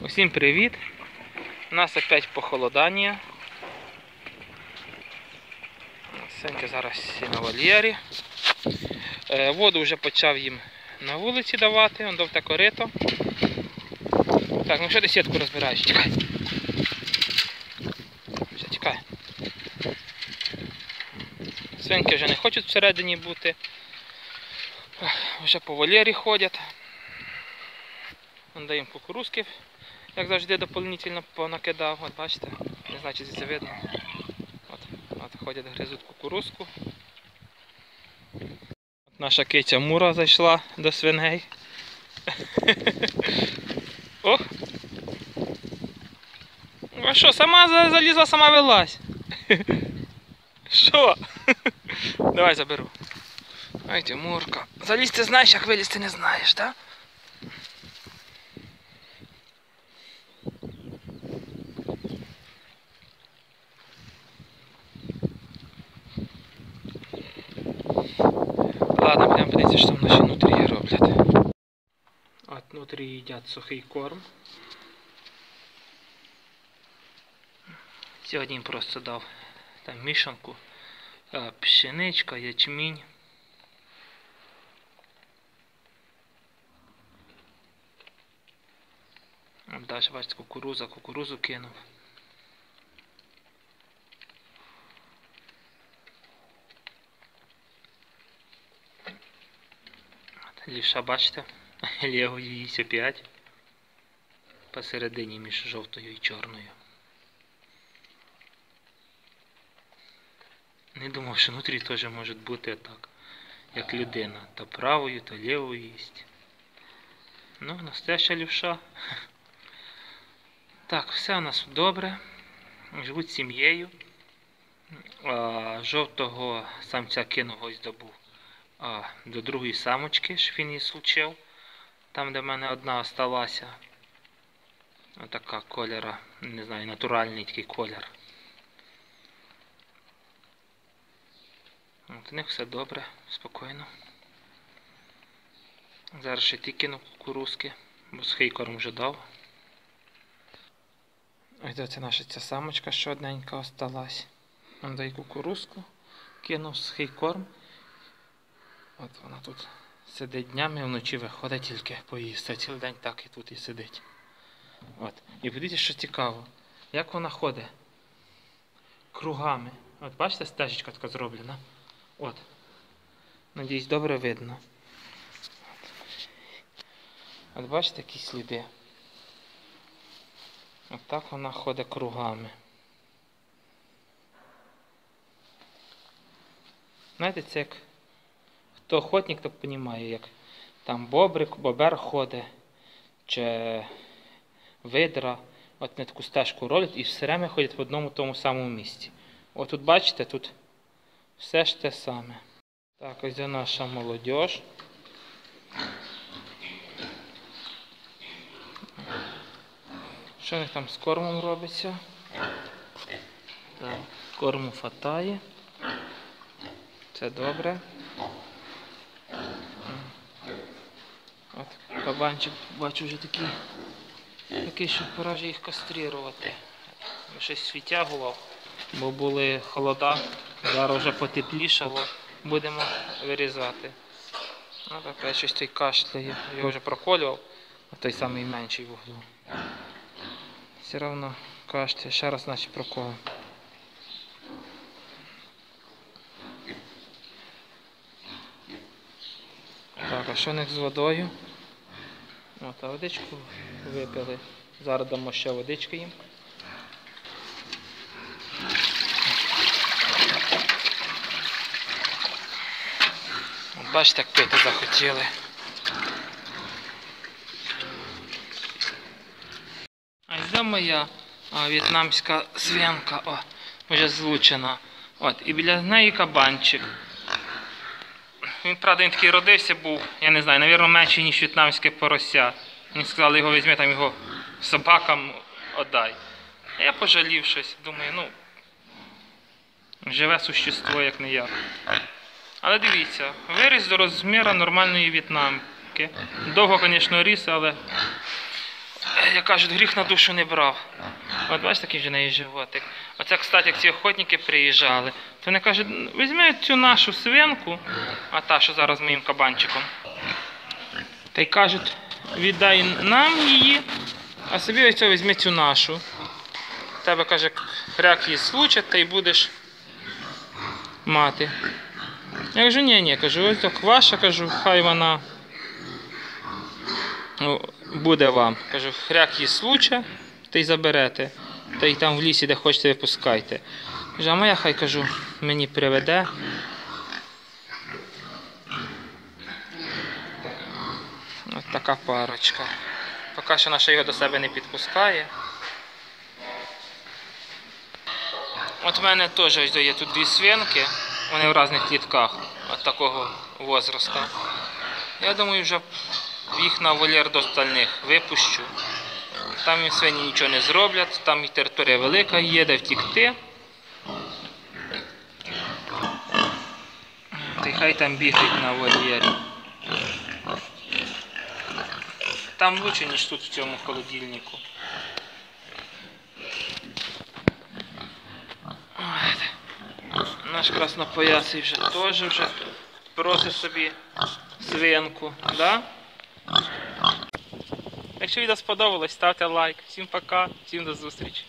Усім привіт! У нас опять похолодання. Сенька зараз на вольєрі. Е, Воду вже почав їм на вулиці давати, он дав те корито. Так, ну що ти сітку розбираєш? Тікай. Все, тікай. Свинки вже не хочуть всередині бути. Вже по вольєрі ходять. Даємо кукурузки, як завжди дополнительно понакидав. От бачите, не знаю, чи це видно. От, от ходять, гризуть кукурузку. От наша киця Мура зайшла до свиней. Ох! А що, сама залізла, сама вилазь. Що? Давай заберу. Ай, Тимурка. Залізти знаєш, як вилізти не знаєш, так? Ладно, подивитися, що там наші нутрії роблять. От нутрії їдять сухий корм. Сьогодні їм просто дав там мішанку, е, пшеничка, ячмінь. Далі бачите, кукуруза, кукурузу кинув. От, Ліша, бачите, Лего їсть опять. Посередині між жовтою і чорною. Не думав, що внутрі теж може бути так, як людина. То правою, то лівою їсть. Ну, настояща лівша. Так, все у нас добре. Живуть сім'єю. Жовтого самця кинув ось добув а, до другої самочки, щоб він її случив. Там, де в мене одна осталася. Отака кольора, не знаю, натуральний такий колір. От у них все добре, спокійно. Зараз ще ті кинув кукурузки, бо сухий корм вже дав. Ось це наша ця самочка, що одненька осталась. Дай кукурузку, кинув сухий корм. От вона тут сидить днями, вночі виходить тільки поїсти. Цілий день так і тут і сидить. От. І подивіться, що цікаво. Як вона ходить? Кругами. От бачите, стежечка така зроблена. От. Надіюсь, добре видно. От, бачите, які сліди. От так вона ходить кругами. Знаєте, це як хто охотник, так розуміє, як там бобрик, бобер ходить, чи видра, от на таку стежку роблять і все время ходять в одному тому самому місці. От тут бачите, тут все ж те саме. Так, ось це наша молодь. Що в них там з кормом робиться? Так, корму фатає. Це добре. От кабанчик бачу вже такий, такий, що пора вже їх кастрирувати. Я щось відтягував, бо були холода, зараз вже потеплішало, будемо вирізати. Ну так, я щось той кашляє, його вже проколював, а той самий менший в. Все одно кашляє, ще раз наче проколом. Так, а що в них з водою? От, а водичку випили. Зараз дамо ще водички їм. Бачите, як пити захотіли. А йде моя а, в'єтнамська свинка, о, вже злучена. От, і біля неї кабанчик. Він, правда, він такий родився був, я не знаю, навірно, менший, ніж в'єтнамське порося. Мені сказали, його візьми, там його собакам отдай. А я пожалів щось, думаю, ну, живе существо, як не я. Але дивіться, виріс до розміру нормальної в'єтнамки. Довго, звісно, ріс, але Як кажуть, гріх на душу не брав. От бачите, який вже неї животик. Оце, кстати, як ці охотники приїжджали, то вони кажуть, візьми цю нашу свинку, а та, що зараз моїм кабанчиком. Та й кажуть, віддай нам її, а собі ось візьми цю нашу. Тебе каже, хряк її случать, та й будеш мати. Я кажу, ні, ні, кажу, ось так ваша, кажу, хай вона ну, буде вам. Кажу, хряк її случа, та й заберете. Та й там в лісі, де хочете, випускайте. Кажу, а моя хай кажу, мені приведе. Ось така парочка. Поки що наша його до себе не підпускає. От в мене теж ось є тут дві свинки, вони в різних клітках от такого возрасту. Я думаю, вже їх на вольєр до остальних випущу. Там їм свині нічого не зроблять, там і територія велика, є де втікти. Та хай там бігають на вольєрі. Там лучше, ніж тут в цьому холодильнику. Наш краснопоясий вже теж вже просить собі свинку, да? Якщо відео сподобалось, ставте лайк. Всім пока, всім до зустрічі.